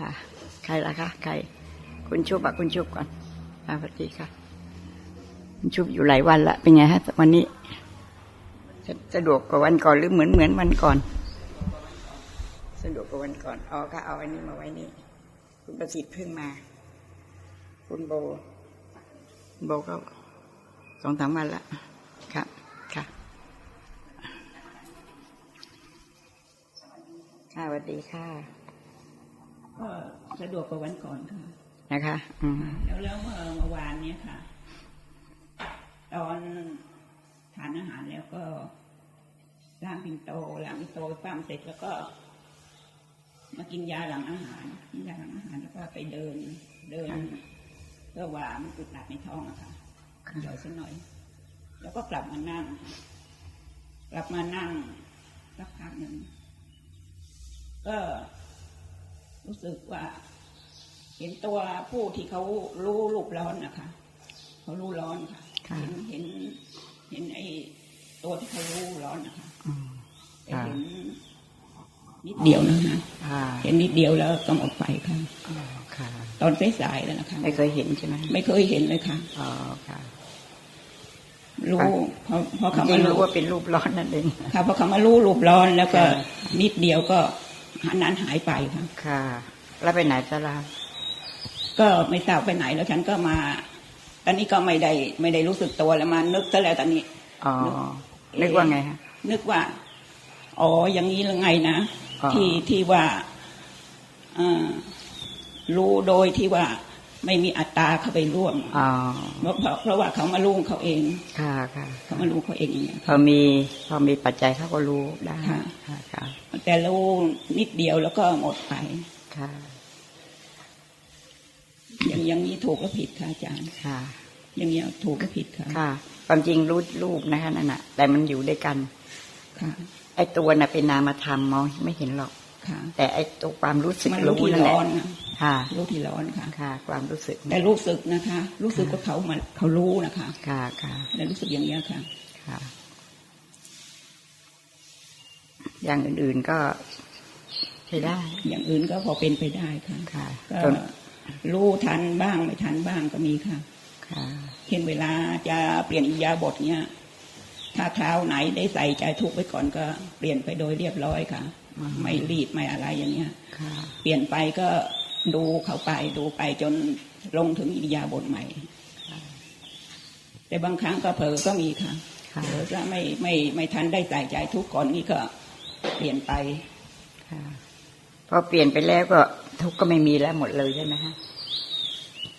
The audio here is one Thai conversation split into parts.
ค่ะ ใครล่ะคะ ใคร คุณชุบอะคุณชุบก่อนอ่าสวัสดีค่ะ คุณชุบอยู่หลายวันละ เป็นไงฮะ วันนี้สะสะดวกกว่าวันก่อนหรือเหมือนเหมือนวันก่อน สะดวกกว่าวันก่อนอ๋อก็เอาอันนี้มาไว้นี่ คุณประสิทธิ์เพิ่งมา คุณโบ โบก็สองสามวันละครับค่ะค่ะสวัสดีค่ะ ก็สะดวกกว่าวันก่อนค่ะนะคะอืมแล้วแล้วเมื่อเมื่อวานเนี้ยค่ะ ตอนทานอาหารแล้วก็ล้างปิ่นโตล้างปิ่นโตปั้มเสร็จแล้วก็ มากินยาหลังอาหารกินยาหลังอาหารแล้วก็ไปเดิน เดินเพื่อว่ามันอึดอัดในท้องอะค่ะย่อยสักหน่อย แล้วก็กลับมานั่ง กลับมานั่งสักพักหนึ่งก็ รู้สึกว่า เห็นตัวผู้ที่เขารู้รูปร้อนนะคะเขารู้ร้อนค่ะค่ะเห็นเห็นเห็นไอ้ตัวที่เขารู้ร้อนนะคะอืมแต่ค่ะเห็นนิดเดียวนะคะค่ะเห็นนิดเดียวแล้วก็หมดไปค่ะอ๋อค่ะตอนสายๆแล้วนะคะ ไม่เคยเห็นใช่ไหมไม่เคยเห็นเลยค่ะอ๋อค่ะรู้พอพอจเขาริมางๆรู้รู้ว่าเป็นรูปร้อนนั่นเองค่ะพอเขามารู้รูปร้อนแล้วก็ค่ะนิดเดียวก็หั นนั้นหายไปค่ะค่ะ แล้วไปไหนจะลาก็ไม่ทราบไปไหนแล้วฉันก็มา ตอนนี้ก็ไม่ได้ไม่ได้รู้สึกตัวแล้วมานึกซะแล้วตอนนี้อ๋อนึกว่าไงฮะนึกว่า อ๋ออย่างนี้หรือไงนะอ๋อที่ที่ว่าเอ่อรู้โดยที่ว่า ไม่มีอัตตราเข้าไปร่วมอ๋อเพราะเพราะเพราะว่าเขามารู้ของเขาเอง ค่ะค่ะเขามารู้เขาเองอย่างเงี้ยพอมีพอมีปัจจัยเขาก็รู้ได้ค่ะค่ะค่ะแต่รู้นิดเดียวแล้วก็หมดไปค่ะอย่างอย่างนี้ถูกก็ผิดค่ะอาจารย์ค่ะ อย่างนี้ยถูกก็ผิดค่ะ ค่ะ ความจริงรู้รูปนะคะนั่นน่ะแต่มันอยู่ด้วยกัน ค่ะ ไอ้ตัวน่ะเป็นนามธรรมมองไม่เห็นหรอก ค่ะ แต่ไอ้ตัวความรู้สึกมันรู้รู้ที่นั่นแหละร้อนนะค่ะ รู้ที่ร้อนค่ะ ค่ะ ความรู้สึก แต่รู้สึกนะคะ รู้สึกว่าเขามาเขารู้นะคะ ค่ะค่ะและรู้สึกอย่างนี้ยค่ะ ค่ะ อย่างอื่นๆก็ใช้ได้ อย่างอื่นก็พอเป็นไปได้ค่ะ ค่ะก็จนรู้ทันบ้างไม่ทันบ้างก็มีค่ะ ค่ะเช่นเวลาจะเปลี่ยนอิริยาบทเนี้ยถ้าคราวไหนได้ใส่ใจทุกข์ไว้ก่อนก็เปลี่ยนไปโดยเรียบร้อยค่ะ ไม่รีบไม่อะไรอย่างเงี้ยค่ะเปลี่ยนไปก็ดูเขาไปดูไปจนลงถึงอิริยาบถใหม่แต่บางครั้งก็เผลอก็มีค่ะค่ะเผลอก็ไม่ไม่ไม่ทันได้ใส่ใจทุกข์ก่อนนี่ก็เปลี่ยนไปค่ะพอเปลี่ยนไปแล้วก็ทุกข์ก็ไม่มีแล้วหมดเลยใช่ไหมฮะ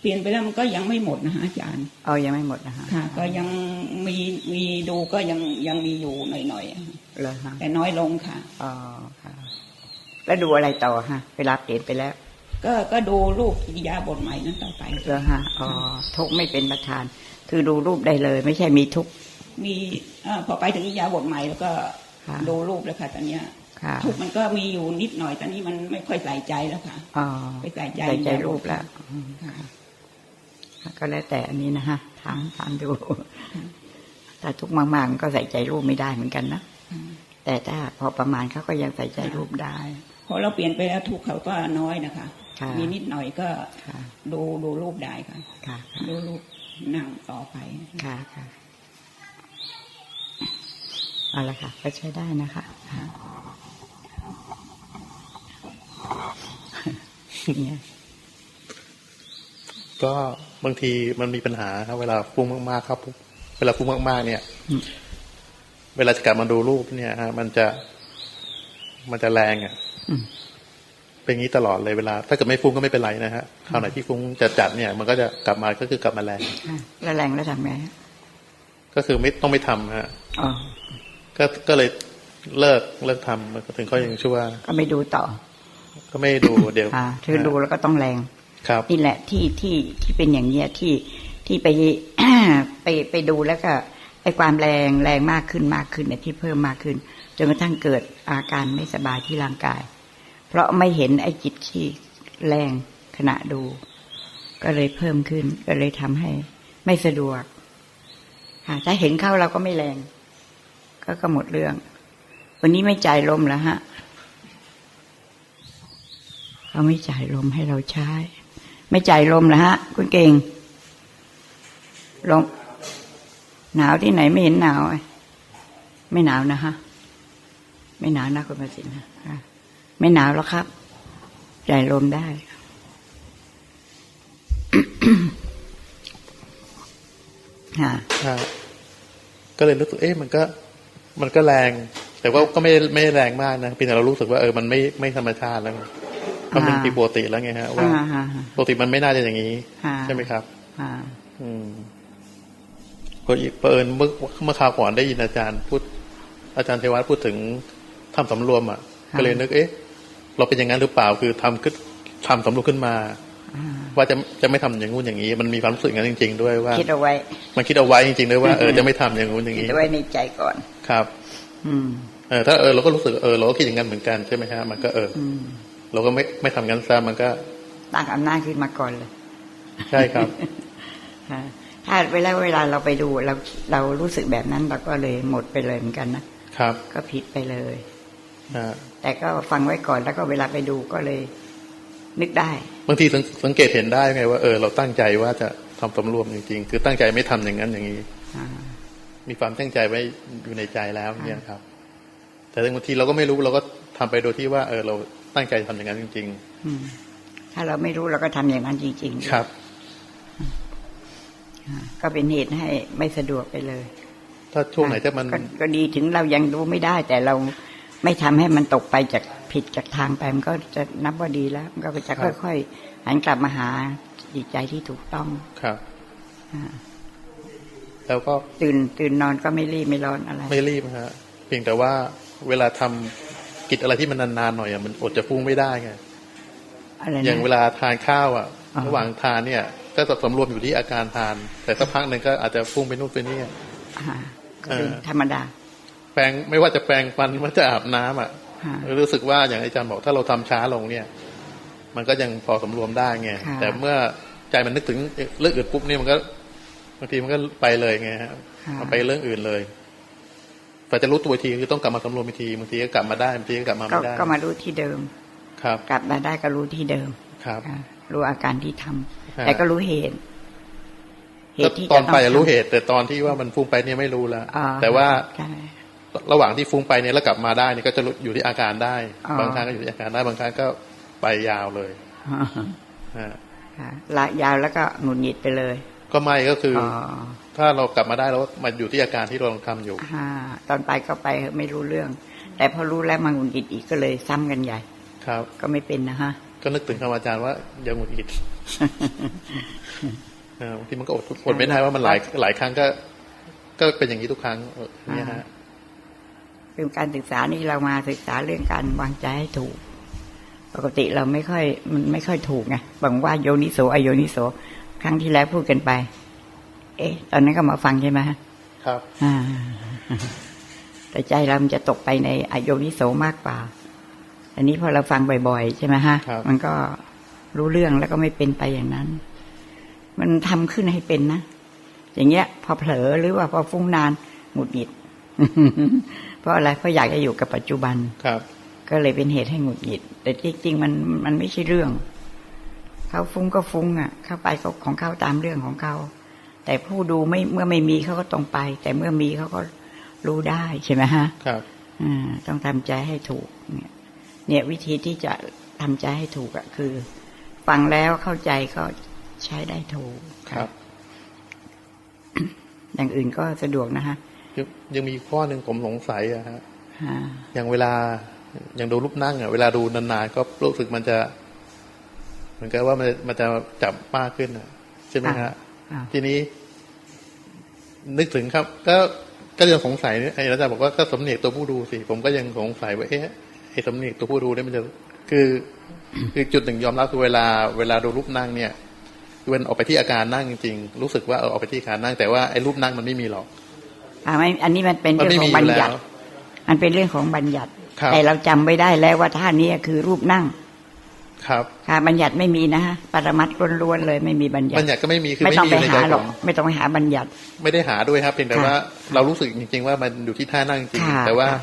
เปลี่ยนไปแล้วมันก็ยังไม่หมดนะฮะอาจารย์ เอายังไม่หมดนะฮะค่ะ ก็ยังมีมีดูก็ยังยังมีอยู่หน่อยเลยฮะๆแต่น้อยลงค่ะอ๋อค่ะ แล้วดูอะไรต่อฮะเวลาเปลี่ยนไปแล้ว ก็ก็ดูรูปอิริยาบถใหม่นั้นต่อไปเหรอฮะอ๋อทุกข์ไม่เป็นประธาน คือดูรูปได้เลย ไม่ใช่มีทุกข์มีเออพอไปถึงอิริยาบถใหม่แล้วก็ค่ะดูรูปแล้วค่ะตอนเนี้ยค่ะทุกข์มันก็มีอยู่นิดหน่อยตอนนี้มันไม่ค่อยใส่ใจแล้วค่ะอ๋อไปใส่ใจใส่ใจรูปแล้วอืมค่ะ ก็แล้วแต่อันนี้นะฮะถามถามดูถ้าทุกข์มากๆมันก็ใส่ใจรูปไม่ได้เหมือนกันนะค่ะแต่ถ้าพอประมาณเขาก็ยังใส่ใจรูปได้พอเราเปลี่ยนไปแล้วทุกข์เขาก็น้อยนะคะค่ะมีนิดหน่อยก็ค่ะดูดูรูปได้ค่ะค่ะดูรูปนั่งต่อไปค่ะค่ะเอาละค่ะ ก็ใช้ได้นะคะค่ะเนี่ยก็ บางทีมันมีปัญหาครับ เวลาฟุ้งมากๆครับ เวลาฟุ้งมากๆ เนี่ย เวลาจะกลับมาดูรูปเนี่ยฮะมันจะ มันจะแรงอะอืมเป็นอย่างนี้ตลอดเลยเวลา ถ้าเกิดไม่ฟุ้งก็ไม่เป็นไรนะฮะคราวไหนที่ฟุ้งจะจัดเนี่ย มันก็จะกลับมาก็คือกลับมาแรงอะแล้วแรงแล้วทำไงฮะก็คือไม่ต้องไม่ทำฮะอ๋อก็ก็เลยเลิกเลิกทำถึงเขายังชั่วก็ไม่ดูต่อ ก็ไม่ดูเดี๋ยวอ่าคือดูแล้วก็ต้องแรง ครับนี่แหละที่ที่ที่เป็นอย่างเนี้ยที่ที่ไปไปไปดูแล้วก็ไอ้ความแรงแรงมากขึ้นมากขึ้นเนี่ยที่เพิ่มมากขึ้น จนกระทั่งเกิดอาการไม่สบายที่ร่างกาย เพราะไม่เห็นไอ้จิตที่แรงขณะดู ก็เลยเพิ่มขึ้น ก็เลยทำให้ไม่สะดวกค่ะถ้าเห็นเข้าเราก็ไม่แรง ก็ก็หมดเรื่อง วันนี้ไม่ใจลมแล้วฮะเขาไม่จ่ายลมให้เราใช้ ไม่จ่ายลมนะฮะ คุณเก่งลมหนาวที่ไหนไม่เห็นหนาว ไม่หนาวนะฮะ ไม่หนาวนะคุณประสิทธิ์นะไม่หนาวแล้วครับ จ่ายลมได้ฮะฮะก็เลยรู้สึกเอ๊ะมันก็ มันก็แรง แต่ว่าก็ไม่ไม่แรงมากนะเพียงแต่เรารู้สึกว่าเออมันไม่ไม่ธรรมชาติแล้ว ไงมันเป็นอ่าปีปกติแล้วไงฮะว่าอ่าฮะฮะปกติมันไม่น่าจะอย่างนี้อ่าใช่ไหมครับอ่าอืมพออีกเปิญเมื่อเมื่อคราวก่อนได้ยินอาจารย์พูดอาจารย์เทวัตพูดถึงทำสำรวมอะก็เลยนึกเอ๊ะ เราเป็นอย่างนั้นหรือเปล่าคือทำขึ้นทำสำรวมขึ้นมาอ่าว่าจะจะไม่ทำอย่างงู้นอย่างนี้ มันมีความรู้สึกอย่างนั้นจริง ๆ ด้วยว่า คิดเอาไว้ มันคิดเอาไว้จริงๆด้วยว่าเออจะไม่ทำอย่างงู้นอย่างคิดนี้เอาไว้ในใจก่อนครับ อืมเออถ้าเออเราก็รู้สึกเออเราก็คิดอย่างนั้นเหมือนกันใช่ไหมฮะมันก็เอออืม เราก็ไม่ไม่ทำงั้นซะมันก็ตั้งอำนาจขึ้นมาก่อนเลย ใช่ครับค่ะถ้าเวลาเวลาเราไปดูเราเรารู้สึกแบบนั้นเราก็เลยหมดไปเลยเหมือนกันนะครับ ก็ผิดไปเลยฮะแต่ก็ฟังไว้ก่อนแล้วก็เวลาไปดูก็เลย นึกได้บางทีสังสังเกตเห็นได้ไงว่าเออเราตั้งใจว่าจะทำสำรวมจริงๆ คือตั้งใจไม่ทำอย่างนั้นอย่างนี้อ่ามีความตั้งใจไว้อยู่ในใจแล้วเนี่ยครับ แต่บางทีเราก็ไม่รู้เราก็ทำไปโดยที่ว่า เออเรา ตั้งใจทำอย่างนั้นจริงอืมถ้าเราไม่รู้เราก็ทำอย่างนั้นจริงๆๆครับอ่าก็เป็นเหตุให้ไม่สะดวกไปเลย ถ้าช่วงไหนที่มันก็ก็ดีถึงเรายังรู้ไม่ได้ แต่เราไม่ทำให้มันตกไปจากผิดจากทางไปมันก็จะนับว่าดีแล้ว มันก็จะค่อยๆหันกลับมาหาจิตใจที่ถูกต้องครับอ่าแล้วก็ตื่นตื่นนอนก็ไม่รีบไม่ร้อนอะไร ไม่รีบนะฮะเพียงแต่ว่าเวลาทำ กิจอะไรที่มันนานๆหน่อยอะมันอดจะฟุ้งไม่ได้ไงอะไรอย่างนะเวลาทานข้าวอะ อ่าระหว่างทานเนี่ย ก็จะสำรวมอยู่ที่อาการทาน แต่สักพักหนึ่งก็อาจจะฟุ้งไปนู่นไปนี่ อ่าก็เป็นเออ ธรรมดา แปรงไม่ว่าจะแปรงฟันว่าจะอาบน้ำอะอ่ารู้สึกว่าอย่างอาจารย์บอกถ้าเราทำช้าลงเนี่ย มันก็ยังพอสำรวมได้ไงค่ะ แต่เมื่อใจมันนึกถึงเรื่องอื่นปุ๊บเนี่ยมันก็บางทีมันก็ไปเลยไงฮะค่ะมันไปเรื่องอื่นเลย แต่จะรู้ตัวอีกทีคือต้องกลับมาสำรวมอีกทีบางทีก็กลับมาได้บางทีก็กลับมาก็ไม่ได้ก็มารู้ที่เดิม ครับ กลับมาได้ก็รู้ที่เดิม ครับอ่ารู้อาการที่ทำฮะแต่ก็รู้เหตุเหก็ตุที่ตอนไปจะอะงรู้ทำเหตุ แต่ตอนที่ว่ามันฟุ้งไปเนี่ยไม่รู้แล้วอ่แต่ว่าใช่ระหว่างที่ฟุ้งไปเนี่ยแล้วกลับมาได้เนี่ยก็จะรู้อยู่ที่อาการได้อ๋อบางครั้งก็อยู่ที่อาการได้บางครั้งก็ไปยาวเลยอ่าฮะค่ะละยาวแล้วก็หงุดหงิดไปเลย ก็ไม่ก็คืออ๋ออ ถ้าเรากลับมาได้แล้วมาอยู่ที่อาการที่เรากำลังทำอยู่อ่าตอนไปก็ไปเถอะไม่รู้เรื่อง แต่พอรู้แล้วมาหงุดหงิดอีกก็เลยซ้ำกันใหญ่ ครับ ก็ไม่เป็นนะฮะ ก็นึกถึงคำอาจารย์ว่าอย่าหงุดหงิดเออบางทีมันก็อดอดไม่ได้ว่ามันหลายหลายครั้งก็ ก็เป็นอย่างนี้ทุกครั้งเออเนี่ยฮะเป็นการศึกษานี่เรามาศึกษาเรื่องการวางใจให้ถูก ปกติเราไม่ค่อยมันไม่ค่อยถูกไงบางว่าโยนิโสอโยนิโส ครั้งที่แล้วพูดกันไป เอ๊ะ ตอนนั้นก็มาฟังใช่ไหมฮะครับอ่าแต่ใจเรามันจะตกไปในอโยนิโสมากกว่า อันนี้พอเราฟังบ่อยๆ ใช่ไหมฮะครับมันก็รู้เรื่องแล้วก็ไม่เป็นไปอย่างนั้น มันทำขึ้นให้เป็นนะ อย่างเงี้ย พอเผลอหรือว่าพอฟุ้งนานหงุดหงิด เพราะอะไร เพราะอยากจะอยู่กับปัจจุบันครับ ก็เลยเป็นเหตุให้หงุดหงิด แต่จริงๆมันมันไม่ใช่เรื่อง เขาฟุ้งก็ฟุ้งอะ เข้าไปก็ของเขาตามเรื่องของเขา แต่ผู้ดูไม่เมื่อไม่มีเขาก็ตรงไป แต่เมื่อมีเขาก็รู้ได้ใช่ไหมฮะครับอ่าต้องทำใจให้ถูกเนี่ย เนี่ยวิธีที่จะทำใจให้ถูกอะคือ ฟังแล้วเข้าใจก็ใช้ได้ถูกครับ อย่างอื่นก็สะดวกนะฮะยังยังมีข้อหนึ่งผมสงสัยอะฮะอ่าอย่างเวลาอย่างดูรูปนั่งอะเวลาดูนานๆก็รู้สึกมันจะเหมือนกับว่ามันมันจะจับมากขึ้นอะใช่ไหมฮะอ่าทีนี้ นึกถึงครับ ก็ก็ยังสงสัยเนี่ยไอ้อาจารย์บอกว่าก็สำเนียกตัวผู้ดูสิ ผมก็ยังสงสัยว่าเอ๊ะไอ้สำเนียกตัวผู้ดูเนี่ยมันจะคือ คือจุดหนึ่งยอมรับคือเวลาเวลาดูรูปนั่งเนี่ยคือมันออกไปที่อาการนั่งจริงๆ รู้สึกว่าเออออกไปที่อาการนั่ง แต่ว่าไอ้รูปนั่งมันไม่มีหรอกอ่าไม่อันนี้มันเป็นมันเรื่องไม่ขอมีงอบัญยู่แล้ญัวติมันเป็นเรื่องของบัญญัติครับแต่เราจำไว้ได้แล้วว่าท่านี้คือรูปนั่ง ครับค่ะบัญญัติไม่มีนะฮะปรมัตถ์ล้วนๆเลยไม่มีบัญญับัติญญัติก็ไม่มีคือไม่ไม่ต้องมีไปอยู่ในหาใจหรผอกมไม่ต้องไปหาบัญญัติ ไม่ได้หาด้วยครับเพียงแต่ค่ะว่าเรารู้สึกจริง ๆ ว่ามันอยู่ที่ท่านั่งจริงค่ะแต่ว่าค่ะ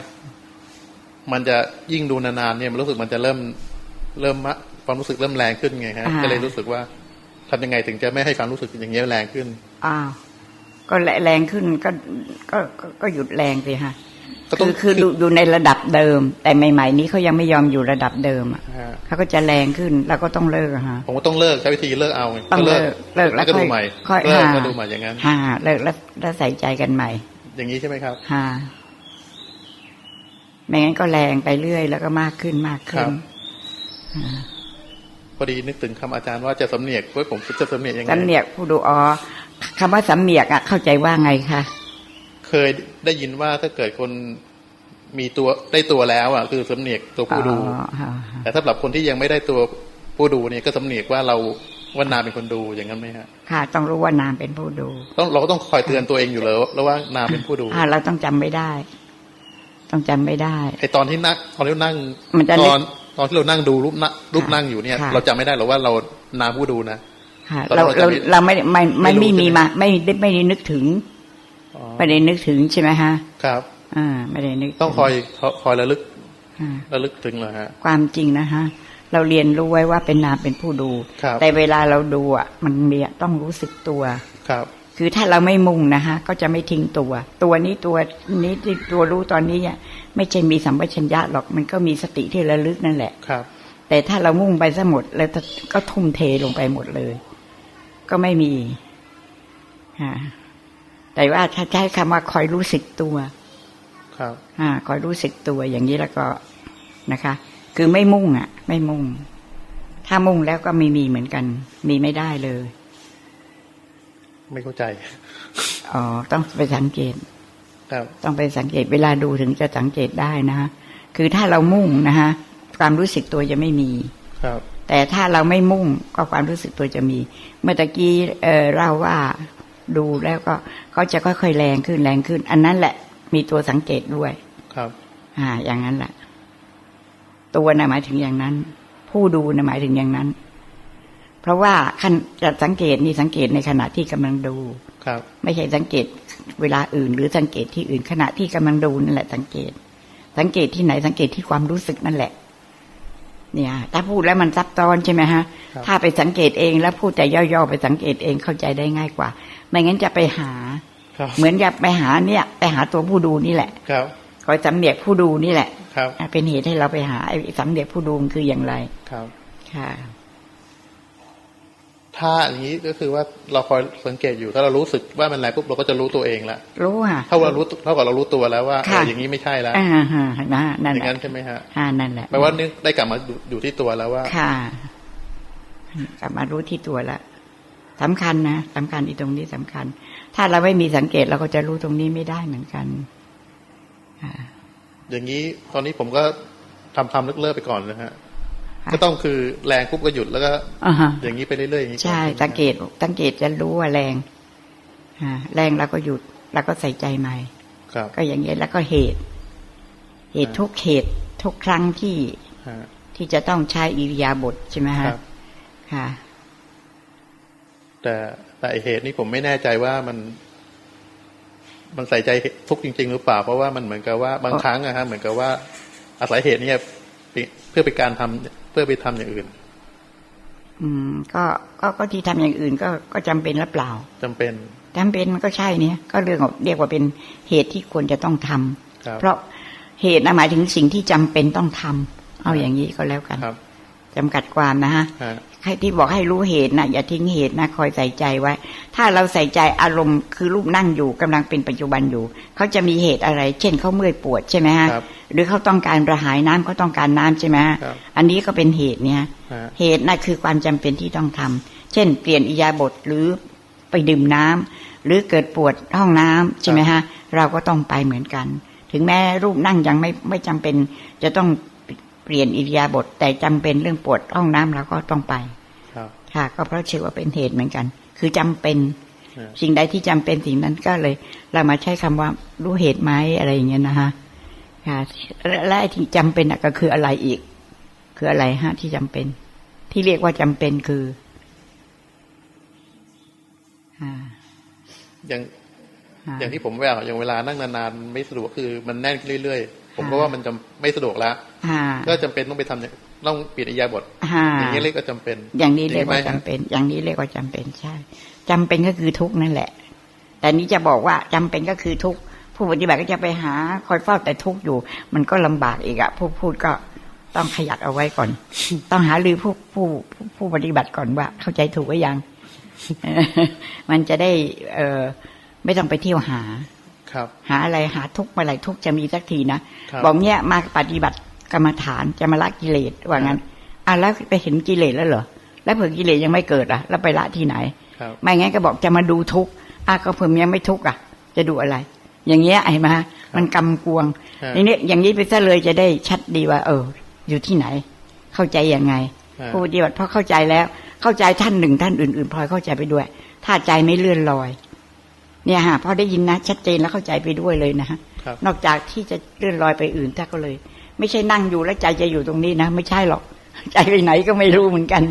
มันจะยิ่งดูนานๆเนี่ยมันรู้สึกมันจะเริ่มเริ่มมะความรู้สึกเริ่มแรงขึ้นไงฮะอ่าก็เลยรู้สึกว่าทำยังไงถึงจะไม่ให้ความรู้สึกอย่างเงี้ยแรงขึ้นอ้าวก็แรงขึ้นก็ก็ก็ก็หยุดแรงสิฮะ ก็ต้อคืงอคือดูอยู่ในระดับเดิม แต่ใหม่ ๆ นี้เขายังไม่ยอมอยู่ระดับเดิมอะฮะเขาก็จะแรงขึ้นแล้วก็ต้องเลิกอะฮะผมก็ต้องเลิกใช้วิธีเลิกเอาไงต้องเลิกเลิกแล้วก็ค่ดูอยใหม่ค่อยเลิกหามาดูใหม่อย่างนั้นฮ่าเลิกแล้วแล้วใส่ใจกันใหม่ อย่างนี้ใช่ไหมครับฮ่าไม่งั้นก็แรงไปเรื่อย แล้วก็มากขึ้นมากคขึ้รันบพอดีนึกถึงคำอาจารย์ว่าจะสำเนียกเว้ยผมจะสำเนียกยังไงสำเนียกผู้ดูอ๋อคำว่าสำเนียกอะเข้าใจว่าไงคะ เคยได้ยินว่าถ้าเกิดคนมีตัวได้ตัวแล้วอะคือสำเนียกตัวผู้ดูอ๋อฮะฮะแต่ถ้าสำหรับคนที่ยังไม่ได้ตัวผู้ดูเนี่ยก็สำเนียกว่าเราว่านามเป็นคนดูอย่างนั้นไหมฮะค่ะ ต้องรู้ว่านามเป็นผู้ดู ต้องเราก็ต้องคอยเตือนตัวเองอยู่แล้วแล้วว่านามเป็นผู้ดูอ่าเราต้องจำไม่ได้ ต้องจำไม่ได้ไอตอนที่นั่งตอนที่เรานั่งมันจะตนึกอนตอนที่เรานั่งดูรูปนั่งรูปนั่งอยู่เนี่ยค่ะเราจำไม่ได้หรอกว่าเรานามผู้ดูนะค่ะตอนเราเราเราจะไม่เราไม่ไม่ไม่ไม่รู้ไม่มีใช่ไหมมา ไม่ได้ไม่ได้นึกถึงอ๋อ ไม่ได้นึกถึงใช่ไหมฮะ ครับ อ่า ไม่ได้นึกถึต้องคอยคอยระลึกอ่าระลึกถึงเหรอฮะ ความจริงนะฮะ เราเรียนรู้ไว้ว่าเป็นนามเป็นผู้ดูครับแต่เวลาเราดูอะ มันมีต้องรู้สึกตัว ครับ คือถ้าเราไม่มุ่งนะฮะ ก็จะไม่ทิ้งตัว ตัวนี้ตัวนี้ที่ตัวรู้ตอนนี้อะไม่ใช่มีสัมปชัญญะหรอก มันก็มีสติที่ระลึกนั่นแหละ ครับ แต่ถ้าเรามุ่งไปซะหมด แล้วก็ทุ่มเทลงไปหมดเลย ก็ไม่มีอ่า แต่ว่าถ้าใช้คำว่าคอยรู้สึกตัว ครับอ่าคอยรู้สึกตัวอย่างนี้แล้วก็นะคะ คือไม่มุ่งอะ ไม่มุ่ง ถ้ามุ่งแล้วก็ไม่มีเหมือนกัน มีไม่ได้เลย ไม่เข้าใจ อ๋อ ต้องไปสังเกต ครับ ต้องไปสังเกตเวลาดูถึงจะสังเกตได้นะฮะคือถ้าเรามุ่งนะฮะความรู้สึกตัวจะไม่มี ครับ แต่ถ้าเราไม่มุ่งก็ความรู้สึกตัวจะมี เมื่อตะกี้เอ่อเราว่า ดูแล้วก็เขาจะค่อยๆแรงขึ้นแรงขึ้น อันนั้นแหละมีตัวสังเกตด้วย ครับ อ่า อย่างนั้นแหละ ตัวนะหมายถึงอย่างนั้น ผู้ดูนะหมายถึงอย่างนั้น เพราะว่าขั้นจะสังเกตนี่สังเกตในขณะที่กำลังดูครับ ไม่ใช่สังเกตเวลาอื่น หรือสังเกตที่อื่นขณะที่กำลังดูนั่นแหละ สังเกต สังเกตที่ไหนสังเกตที่ความรู้สึกนั่นแหละ เนี่ย ถ้าพูดแล้วมันซับซ้อนใช่ไหมฮะครับถ้าไปสังเกตเองแล้วพูดแต่ย่อๆไปสังเกตเองเข้าใจได้ง่ายกว่า ไม่งั้นจะไปหาครับเหมือนกับไปหาเนี่ย ไปหาตัวผู้ดูนี่แหละ ครับคอยสำเนียกผู้ดูนี่แหละ ครับอะเป็นเหตุให้เราไปหาไอ้สำเนียกผู้ดูมันคืออย่างไร ครับ ค่ะ ถ้าอย่างนี้ก็คือว่าเราคอยสังเกตอยู่ถ้าเรารู้สึกว่ามันแรงปุ๊บเราก็จะรู้ตัวเองละรู้อะถ้าเรารู้เท่ากับเรารู้ตัวแล้วว่าเอค่ะออย่างนี้ไม่ใช่แล้วอ่าฮะนะนั่นอแหย่างละนั้นใช่ไหมฮะอ่านั่นแหละแปลว่านี่ได้กลับมาอยู่อยู่ที่ตัวแล้วว่า ค่ะ กลับมารู้ที่ตัวละสำคัญนะสำคัญอีตรงนี้สำคัญ ถ้าเราไม่มีสังเกตเราก็จะรู้ตรงนี้ไม่ได้เหมือนกันค่ะอย่างนี้ตอนนี้ผมก็ทำทำเลิกเลิกๆไปก่อนนะฮะค่ะ ก็ต้องคือแรงปุ๊บก็หยุดแล้วก็อ่าฮะอย่างนี้ไปเรื่อยๆอย่างนี้ใช่ก่อนสังเกตสังเกตจะรู้ว่าแรงอ่าแรงแล้วก็หยุดแล้วก็ใส่ใจใหม่ครับก็อย่างเงี้ยแล้วก็เหตุ เหตุอ่าทุกเหตุทุกครั้งที่ฮะที่จะต้องใช้อิริยาบถใช่ไหมคฮะรับค่ะ แต่แต่ไอ้เหตุนี้ผมไม่แน่ใจว่ามัน มันใส่ใจทุกข์จริง ๆ หรือเปล่า เพราะว่ามันเหมือนกับว่าบางอ๋อครั้งอะฮะเหมือนกับว่าอาศัยเหตุเนี่ยไปเพื่อไปการทำเพื่อไปทำอย่างอื่น อืม ก็ก็ก็ที่ทำอย่างอื่น ก็ก็จำเป็นหรือเปล่าจำเป็นจำเป็นมันก็ใช่เนี่ยก็เรื่องของเรียกว่าเป็นเหตุที่ควรจะต้องทำครับเพราะเหตุนะหมายถึงสิ่งที่จำเป็นต้องทำเอาอย่างนี้ก็แล้วกันครับจำกัดความนะฮะฮะใครที่บอกให้รู้เหตุนะอย่าทิ้งเหตุนะคอยใส่ใจไว้ ถ้าเราใส่ใจอารมณ์คือรูปนั่งอยู่กำลังเป็นปัจจุบันอยู่เขาจะมีเหตุอะไร เช่นเขาเมื่อยปวดใช่ไหมฮะครับ หรือเขาต้องการระหายน้ำเขาต้องการน้ำใช่ไหมฮะครับอันนี้ก็เป็นเหตุเนี่ยฮะเหตุนั่นคือความจำเป็นที่ต้องทำเช่น เปลี่ยนอิริยาบถหรือไปดื่มน้ำหรือเกิดปวดห้องน้ำใช่ไหมฮะเราก็ต้องไปเหมือนกัน ถึงแม้รูปนั่งยังไม่ไม่จำเป็น จะต้องเปลี่ยนอิริยาบถแต่จำเป็นเรื่องปวดห้องน้ำเราก็ต้องไปครับค่ะก็เพราะเชื่อว่าเป็นเหตุเหมือนกัน คือจำเป็นฮะสิ่งใดที่จำเป็นสิ่งนั้นก็เลย เรามาใช้คำว่ารู้เหตุไหมอะไรอย่างเงี้ยนะฮะ ค่ะและและไอ้ที่จำเป็นน่ะก็คืออะไรอีก คืออะไรฮะที่จำเป็น ที่เรียกว่าจำเป็นคืออ่าอย่างอ่าอย่างที่ผมว่าอย่างเวลานั่งนานๆไม่สะดวกคือมันแน่นเรื่อยๆ ผมก็ว่ามันจะไม่สะดวกแล้วอ่าก็จำเป็นต้องไปทำอย่างต้องเปลี่ยนอิริยาบถฮ่าอย่างนี้เรียกว่าจำเป็น อย่างนี้เรียกว่าจริงไหมจำเป็น อย่างนี้เรียกว่าจำเป็นใช่จำเป็นก็คือทุกข์นั่นแหละ แต่นี้จะบอกว่าจำเป็นก็คือทุกข์ ผู้ปฏิบัติก็จะไปหาคอยเฝ้าแต่ทุกข์อยู่ มันก็ลำบากอีกอะผู้พูดก็ต้องขยัดเอาไว้ก่อน ต้องหารือผู้ผู้ผู้ผู้ปฏิบัติก่อนว่า เข้าใจถูกหรือยังเออมันจะได้ เออไม่ต้องไปเที่ยวหา ครับ หาอะไรหาทุกข์เมื่อไหร่ทุกข์จะมีสักทีนะครับบอกเนี้ยมาปฏิบัติกรรมฐานจะมาละกิเลสว่างั้นอะแล้วไปเห็นกิเลสแล้วเหรอแล้วเผื่อกิเลสยังไม่เกิดอะ แล้วไปละที่ไหนครับไม่งั้นก็บอกจะมาดูทุกข์อะก็เพิ่มยังไม่ทุกข์อะ จะดูอะไร อย่างเงี้ยเห็นไหมฮะมันกำกวงฮะอย่างนี้อย่างนี้ไปซะเลยจะได้ชัดดีว่า เออ อยู่ที่ไหน เข้าใจยังไงฮะผู้ปฏิบัติพอเข้าใจแล้ว เข้าใจท่านหนึ่งท่านอื่นๆพลอยเข้าใจไปด้วย ถ้าใจไม่เลื่อนลอย เนี่ยฮะพอได้ยินนะชัดเจนแล้วเข้าใจไปด้วยเลยนะฮะครับนอกจากที่จะเลื่อนลอยไปอื่นถ้าก็เลย ไม่ใช่นั่งอยู่แล้วใจจะอยู่ตรงนี้นะไม่ใช่หรอก ใจไปไหนก็ไม่รู้เหมือนกัน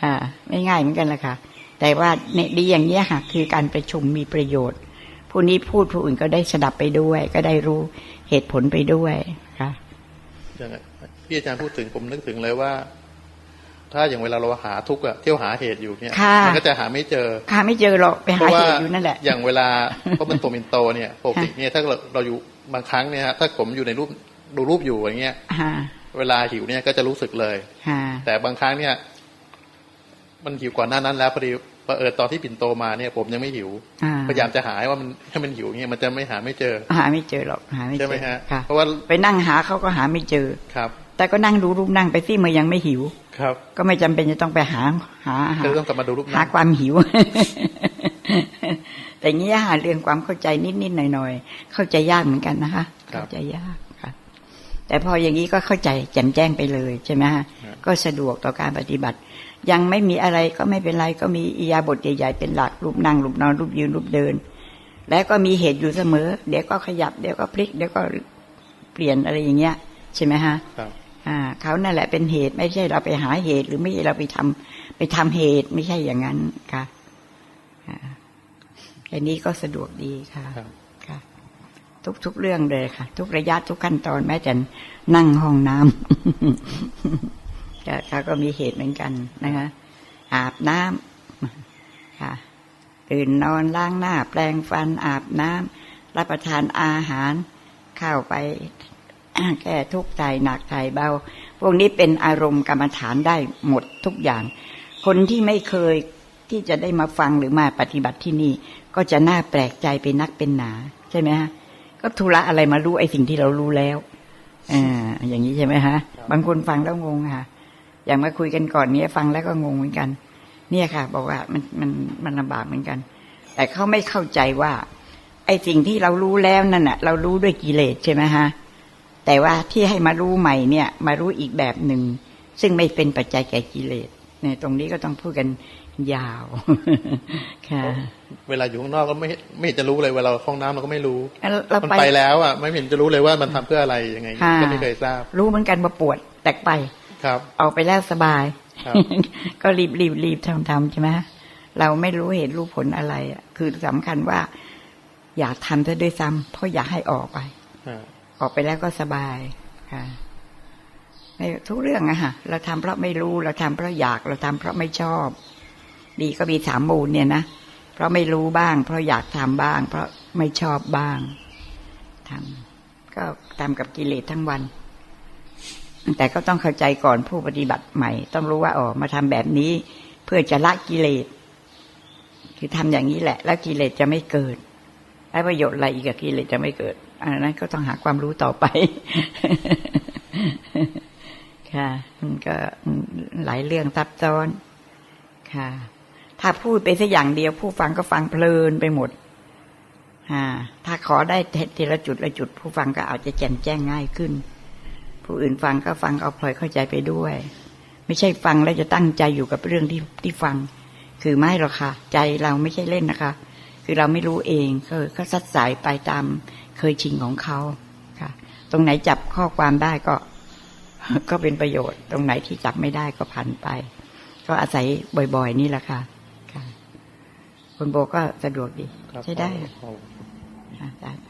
ค่ะไม่ง่ายเหมือนกันแหละค่ะแต่ว่าเนี่ยดีอย่างเนี้ยค่ะคือการประชุมมีประโยชน์ ผู้นี้พูดผู้อื่นก็ได้สดับไปด้วย ก็ได้รู้เหตุผลไปด้วยค่ะอย่างที่อาจารย์พูดถึงผมนึกถึงเลยว่า ถ้าอย่างเวลาเราหาทุกข์อะเที่ยวหาเหตุอยู่เนี่ยค่ะมันก็จะหาไม่เจอค่ะไม่เจอหรอกไปเพหาราะว่าเหตุอยู่นั่นแหละอย่างเวลาเพราะมันโตมินโตเนี่ยปกติเนี่ยถ้าเราเราอยู่บางครั้งเนี่ยฮะถ้าผมอยู่ในรูปดูรูปอยู่อย่างเงี้ยค่ะเวลาหิวเนี่ยก็จะรู้สึกเลยค่ะแต่บางครั้งเนี่ย มันหิวก่อนหน้านั้นแล้วพอดี พอเออตอนที่ปิ่นโตมาเนี่ย ผมยังไม่หิวอ่าพยายามจะหาให้ว่ามันให้มันหิวเนี่ยมันจะไม่หาไม่เจอ หาไม่เจอหรอกหาไม่เจใช่อไหมฮะค่ะเพราะว่าไปนั่งหาเขาก็หาไม่เจอครับ แต่ก็นั่งดูรูปนั่งไปสิเมื่อยังไม่หิว ครับ ก็ไม่จำเป็นจะต้องไปหาหาหาก็ต้องกลับมาดูรูปหานั้นความหิว แต่เงี้ยหาเรื่องความเข้าใจนิดๆหน่อยๆเข้าใจยากเหมือนกันนะคะ เข้าใจยากค่ะ แต่พออย่างนี้ก็เข้าใจแจ่มแจ้งไปเลยใช่ไหมฮะก็สะดวกต่อการปฏิบัติ ยังไม่มีอะไรก็ไม่เป็นไรก็มีอิยาบทใหญ่ๆเป็นหลักรูปนั่งรูปนอนรูปยืนรูปเดิน แล้วก็มีเหตุอยู่เสมอ เดี๋ยวก็ขยับเดี๋ยวก็พลิก เดี๋ยวก็เปลี่ยนอะไรอย่างเงี้ย ใช่ไหมฮะครับอ่าเขานั่นแหละเป็นเหตุไม่ใช่เราไปหาเหตุ หรือไม่ใช่เราไปทำไปทำเหตุไม่ใช่อย่างนั้นค่ะอ่าอันนี้ก็สะดวกดีค่ะครับค่ะ ทุกทุกเรื่องเลยค่ะ ทุกระยะทุกขั้นตอนแม้แต่นั่งห้องน้ำก็เขาก็มีเหตุเหมือนกันนะคะอาบน้ำค่ะตื่นนอนล้างหน้า แปรงฟันอาบน้ำรับประทานอาหารเข้าไปแก้ทุกข์ใจหนักใจเบา พวกนี้เป็นอารมณ์กรรมฐานได้หมดทุกอย่าง คนที่ไม่เคยที่จะได้มาฟังหรือมาปฏิบัติที่นี่ ก็จะน่าแปลกใจเป็นนักเป็นหนา ใช่ไหมฮะ ก็ธุระอะไรมารู้ไอ้สิ่งที่เรารู้แล้วอ่าอย่างนี้ใช่ไหมฮะ บางคนฟังแล้วงงค่ะ อย่างมาคุยกันก่อนเนี้ยฟังแล้วก็งงเหมือนกัน เนี่ยค่ะ บอกว่ามันมันมันลำบากเหมือนกัน แต่เขาไม่เข้าใจว่า ไอ้สิ่งที่เรารู้แล้วนั่นน่ะ เรารู้ด้วยกิเลสใช่ไหมฮะแต่ว่าที่ให้มารู้ใหม่เนี่ย มารู้อีกแบบหนึ่งซึ่งไม่เป็นปัจจัยแก่กิเลสเนี่ยตรงนี้ก็ต้องพูดกัน ยาวค่ะ เวลาอยู่ข้างนอกก็ไม่ไม่เห็นจะรู้เลยเวลาห้องน้ำเราก็ไม่รู้เรามันไปไปแล้วอะไม่เห็นจะรู้เลยว่ามันทำเพื่ออะไรยังไงค่ะก็ไม่เคยทราบ รู้เหมือนกันว่าปวดแตกไปครับ ออกไปแล้วสบายครับก็รีบรีบรีบทำทำใช่ไหมเราไม่รู้เหตุรู้ผลอะไรอะคือสำคัญว่า อยากทำซะด้วยซ้ำเพราะอยากให้ออกไปอ่าออกไปแล้วก็สบายค่ะในทุกเรื่องอะค่ะเราทำเพราะไม่รู้ เราทำเพราะอยากเราทำเพราะไม่ชอบ ดีก็มีสามมูลเนี่ยนะ เพราะไม่รู้บ้าง เพราะอยากทำบ้าง เพราะไม่ชอบบ้างทำก็ทำกับกิเลสทั้งวัน แต่ก็ต้องเข้าใจก่อนผู้ปฏิบัติใหม่ ต้องรู้ว่าอ๋อมาทำแบบนี้ เพื่อจะละกิเลสคือทำอย่างนี้แหละ แล้วกิเลสจะไม่เกิดแล้ประโยชน์อะไรอีกกับกิเลสจะไม่เกิด อันนั้นก็ต้องหาความรู้ต่อไป ค่ะ มันก็หลายเรื่องซับซ้อน ค่ะ ถ้าพูดไปสักอย่างเดียวผู้ฟังก็ฟังเพลินไปหมดถ้าขอได้ทีละจุดละจุด ผู้ฟังก็อาจจะแจ่มแจ้งง่ายขึ้น ผู้อื่นฟังก็ฟังเอาพลอยเข้าใจไปด้วย ไม่ใช่ฟังแล้วจะตั้งใจอยู่กับเรื่องที่ที่ฟัง คือไม่หรอกค่ะ ใจเราไม่ใช่เล่นนะคะ คือเราไม่รู้เองก็ก็ซัดสายไปตามเคยชิงของเขาค่ะ ตรงไหนจับข้อความได้ก็ ก็เป็นประโยชน์ ตรงไหนที่จับไม่ได้ก็ผ่านไป ก็อาศัยบ่อย ๆ นี่แหละค่ะ ค่ะคุณโบก็สะดวกดีครับใช้ได้ขอบค่ะสาธุ